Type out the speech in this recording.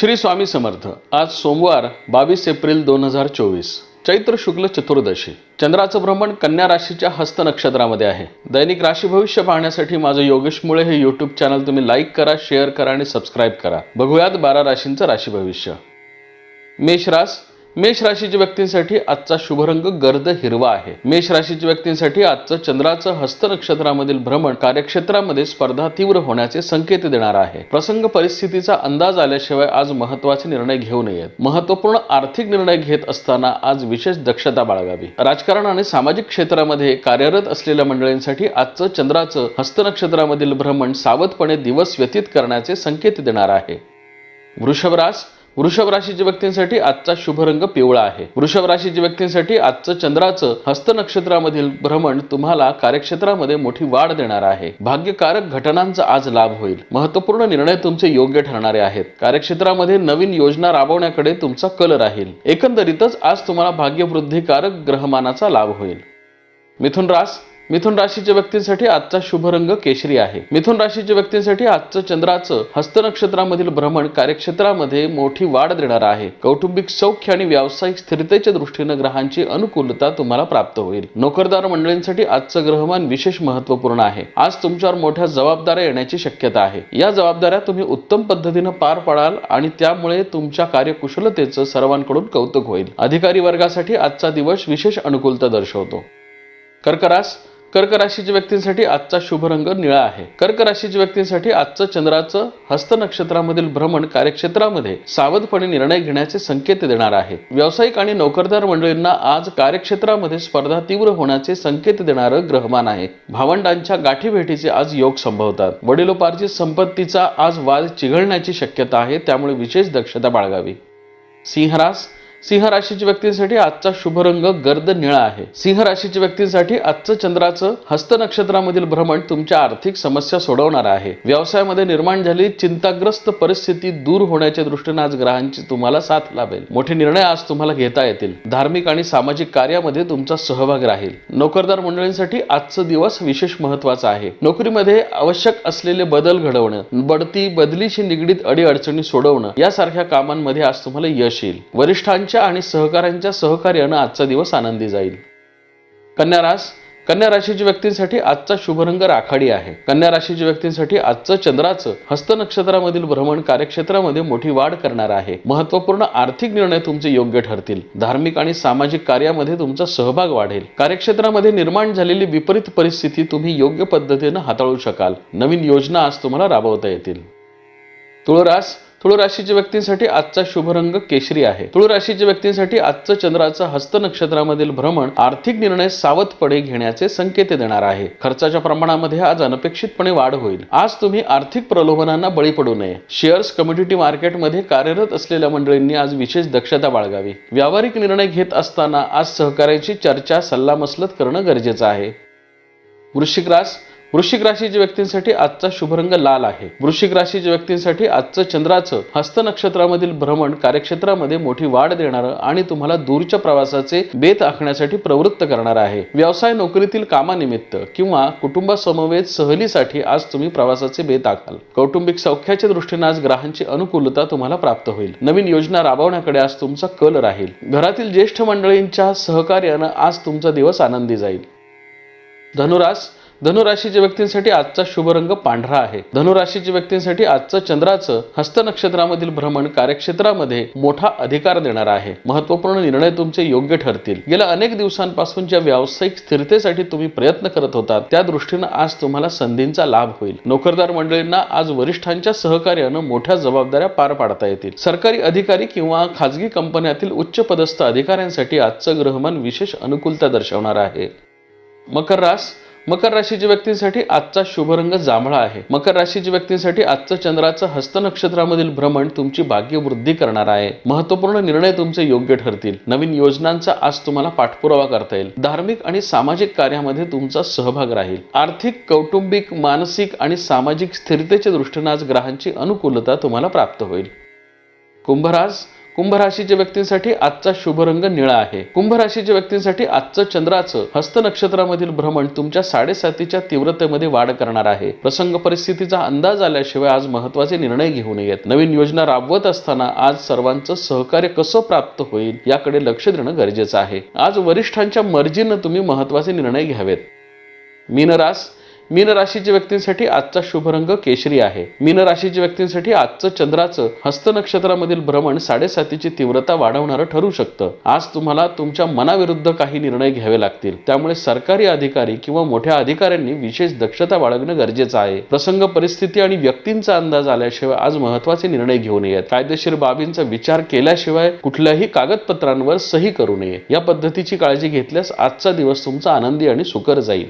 श्री स्वामी समर्थ आज सोमवार बावीस एप्रिल दोन हजार चोवीस. चैत्र शुक्ल चतुर्दशी. चंद्राचं भ्रमण कन्या राशीच्या हस्त नक्षत्रामध्ये आहे. दैनिक राशी भविष्य पाहण्यासाठी माझं योगेश मुळे हे यूट्यूब चॅनल तुम्ही लाईक करा शेअर करा आणि सबस्क्राईब करा. बघूयात बारा राशींचं राशी भविष्य. मेष रास मेष राशीच्या व्यक्तींसाठी आजचा शुभरंग गर्द हिरवा आहे. मेष राशीच्या व्यक्तींसाठी आजचं चंद्राचं हस्त नक्षत्रामधील भ्रमण कार्यक्षेत्रामध्ये स्पर्धा तीव्र होण्याचे संकेत देणार आहे. प्रसंग परिस्थितीचा अंदाज आल्याशिवाय आज महत्त्वाचे निर्णय घेऊ नयेत. महत्त्वपूर्ण आर्थिक निर्णय घेत असताना आज विशेष दक्षता बाळगावी. राजकारण आणि सामाजिक क्षेत्रामध्ये कार्यरत असलेल्या मंडळींसाठी आजचं चंद्राचं हस्त नक्षत्रामधील भ्रमण सावधपणे दिवस व्यतीत करण्याचे संकेत देणार आहे. वृषभरास वृषभ राशीच्या व्यक्तींसाठी आजचा शुभ रंग पिवळा आहे. वृषभ राशीच्या व्यक्तींसाठी आजचं चंद्राचं हस्त नक्षत्रामधील भ्रमण तुम्हाला कार्यक्षेत्रामध्ये मोठी वाढ देणार आहे. भाग्यकारक घटनांचा आज लाभ होईल. महत्त्वपूर्ण निर्णय तुमचे योग्य ठरणारे आहेत. कार्यक्षेत्रामध्ये नवीन योजना राबवण्याकडे तुमचा कल राहील. एकंदरीतच आज तुम्हाला भाग्यवृद्धीकारक ग्रहमानाचा लाभ होईल. मिथुन रास मिथुन राशीच्या व्यक्तींसाठी आजचा शुभ रंग केशरी आहे. मिथुन राशीच्या व्यक्तींसाठी आजचं चंद्राचं हस्त नक्षत्रामधील भ्रमण कार्यक्षेत्रामध्ये मोठी वाढ देणार आहे. कौटुंबिक सौख्य आणि व्यावसायिक स्थिरतेच्या दृष्टीनं ग्रहांची अनुकूलता तुम्हाला प्राप्त होईल. नोकरदार मंडळींसाठी आजचं ग्रहमान विशेष महत्त्वपूर्ण आहे. आज तुमच्यावर मोठ्या जबाबदाऱ्या येण्याची शक्यता आहे. या जबाबदाऱ्या तुम्ही उत्तम पद्धतीनं पार पाडाल आणि त्यामुळे तुमच्या कार्यकुशलतेचं सर्वांकडून कौतुक होईल. अधिकारी वर्गासाठी आजचा दिवस विशेष अनुकूलता दर्शवतो. कर्करास कर्क राशीच्या व्यक्तींसाठी आजचा शुभ रंग निळा आहे. कर्क राशीच्या व्यक्तींसाठी आजचं चंद्राचं हस्त नक्षत्रामधील भ्रमण कार्यक्षेत्रामध्ये सावधपणे निर्णय घेण्याचे संकेत देणार आहे. व्यावसायिक आणि नोकरदार मंडळींना आज कार्यक्षेत्रामध्ये स्पर्धा तीव्र होण्याचे संकेत देणारं ग्रहमान आहे. भावंडांच्या गाठीभेटीचे आज योग संभवतात. वडिलोपार्जित संपत्तीचा आज वाद चिघळण्याची शक्यता आहे त्यामुळे विशेष दक्षता बाळगावी. सिंहरास सिंह राशीच्या व्यक्तींसाठी आजचा शुभ रंग गर्द निळा आहे. सिंह राशीच्या व्यक्तींसाठी आजचं चंद्राचं हस्त नक्षत्रामधील भ्रमण तुमच्या आर्थिक समस्या सोडवणार आहे. व्यवसायामध्ये निर्माण झालेली चिंताग्रस्त परिस्थिती दूर होण्याच्या दृष्टीने आज ग्रहांची तुम्हाला साथ लाभेल. मोठे निर्णय आज तुम्हाला घेता येतील. धार्मिक आणि सामाजिक कार्यामध्ये तुमचा सहभाग राहील. नोकरदार मंडळींसाठी आजचं दिवस विशेष महत्त्वाचा आहे. नोकरीमध्ये आवश्यक असलेले बदल घडवणं बढती बदलीशी निगडीत अडीअडचणी सोडवणं यासारख्या कामांमध्ये आज तुम्हाला यश येईल. वरिष्ठांच्या आणि सहकाऱ्यांच्या सहकार्यानं आजचा दिवस आनंदी जाईल. कन्या रास कन्या राशीच्या व्यक्तींसाठी आजचा शुभरंग राखाडी आहे. कन्या राशीच्या व्यक्तींसाठी आजचं चंद्राचं हस्त नक्षत्रामधील भ्रमण कार्यक्षेत्रामध्ये मोठी वाढ करणार आहे. महत्त्वपूर्ण आर्थिक निर्णय तुमचे योग्य ठरतील. धार्मिक आणि सामाजिक कार्यामध्ये तुमचा सहभाग वाढेल. कार्यक्षेत्रामध्ये निर्माण झालेली विपरीत परिस्थिती तुम्ही योग्य पद्धतीनं हाताळू शकाल. नवीन योजना आज तुम्हाला राबवता येतील. तुळरास तुळ राशीच्या व्यक्तींसाठी आजचा शुभ रंग केशरी आहे. तुळ राशीच्या व्यक्तींसाठी आजचं चंद्राचं हस्त नक्षत्रामधील भ्रमण आर्थिक निर्णय सावधपणे घेण्याचे संकेत देणार आहे. खर्चाच्या प्रमाणामध्ये आज अनपेक्षितपणे वाढ होईल. आज तुम्ही आर्थिक प्रलोभनांना बळी पडू नये. शेअर्स कम्युनिटी मार्केटमध्ये कार्यरत असलेल्या मंडळींनी आज विशेष दक्षता बाळगावी. व्यावहारिक निर्णय घेत असताना आज सहकार्याची चर्चा सल्लामसलत करणं गरजेचं आहे. वृश्चिक रास वृश्चिक राशीच्या व्यक्तींसाठी आजचा शुभरंग लाल आहे. वृश्चिक राशीच्या व्यक्तींसाठी आजचं चंद्राचं हस्त नक्षत्रामधील भ्रमण कार्यक्षेत्रामध्ये मोठी वाढ देणारं आणि तुम्हाला दूरच्या प्रवासाचे बेत आखण्यासाठी प्रवृत्त करणार आहे. व्यवसाय नोकरीतील कामानिमित्त किंवा कुटुंबासमवेत सहलीसाठी आज तुम्ही प्रवासाचे बेत आखाल कौटुंबिक सौख्याच्या दृष्टीने आज ग्रहांची अनुकूलता तुम्हाला प्राप्त होईल. नवीन योजना राबवण्याकडे आज तुमचा कल राहील. घरातील ज्येष्ठ मंडळींच्या सहकार्यानं आज तुमचा दिवस आनंदी जाईल. धनुरास धनुराशीच्या व्यक्तींसाठी आजचा शुभ रंग पांढरा आहे. धनुराशीच्या व्यक्तींसाठी आजचं चंद्राचं हस्त नक्षत्रामधील भ्रमण कार्यक्षेत्रामध्ये मोठा अधिकार देणार आहे. महत्त्वपूर्ण निर्णय तुमचे योग्य ठरतील. गेल्या अनेक दिवसांपासून ज्या व्यावसायिक स्थिरतेसाठी तुम्ही प्रयत्न करत होता त्या दृष्टीनं आज तुम्हाला संधींचा लाभ होईल. नोकरदार मंडळींना आज वरिष्ठांच्या सहकार्यानं मोठ्या जबाबदाऱ्या पार पाडता येतील. सरकारी अधिकारी किंवा खाजगी कंपन्यातील उच्च पदस्थ अधिकाऱ्यांसाठी आजचं ग्रहमान विशेष अनुकूलता दर्शवणार आहे. मकर रास मकर राशीच्या व्यक्तींसाठी आजचा शुभ रंग जांभळा आहे. मकर राशीच्या व्यक्तींसाठी आजचं चंद्राचं हस्त नक्षत्रामधील भ्रमण तुमची भाग्यवृद्धी करणार आहे. महत्त्वपूर्ण निर्णय तुमचे योग्य ठरतील. नवीन योजनांचा आज तुम्हाला पाठपुरावा करता येईल. धार्मिक आणि सामाजिक कार्यामध्ये तुमचा सहभाग राहील. आर्थिक कौटुंबिक मानसिक आणि सामाजिक स्थिरतेच्या दृष्टीने आज ग्रहांची अनुकूलता तुम्हाला प्राप्त होईल. कुंभराज कुंभ राशीच्या व्यक्तींसाठी आजचा शुभ रंग निळा आहे. कुंभ राशीच्या व्यक्तींसाठी आजचं चंद्राचं हस्त नक्षत्रामधील भ्रमण तुमच्या साडेसातीच्या तीव्रतेमध्ये वाढ करणार आहे. प्रसंग परिस्थितीचा अंदाज आल्याशिवाय आज महत्त्वाचे निर्णय घेऊ नयेत. नवीन योजना राबवत असताना आज सर्वांचं सहकार्य कसं प्राप्त होईल याकडे लक्ष देणं गरजेचं आहे. आज वरिष्ठांच्या मर्जीनं तुम्ही महत्त्वाचे निर्णय घ्यावेत. मीनरास मीन राशीच्या व्यक्तींसाठी आजचा शुभ रंग केशरी आहे. मीन राशीच्या व्यक्तींसाठी आजचं चंद्राचं हस्त नक्षत्रामधील भ्रमण साडेसातीची तीव्रता वाढवणारं ठरू शकतं. आज तुम्हाला तुमच्या मनाविरुद्ध काही निर्णय घ्यावे लागतील. त्यामुळे सरकारी अधिकारी किंवा मोठ्या अधिकाऱ्यांनी विशेष दक्षता बाळगणं गरजेचं आहे. प्रसंग परिस्थिती आणि व्यक्तींचा अंदाज आल्याशिवाय आज महत्त्वाचे निर्णय घेऊ नयेत. कायदेशीर बाबींचा विचार केल्याशिवाय कुठल्याही कागदपत्रांवर सही करू नये. या पद्धतीची काळजी घेतल्यास आजचा दिवस तुमचा आनंदी आणि सुकर जाईल.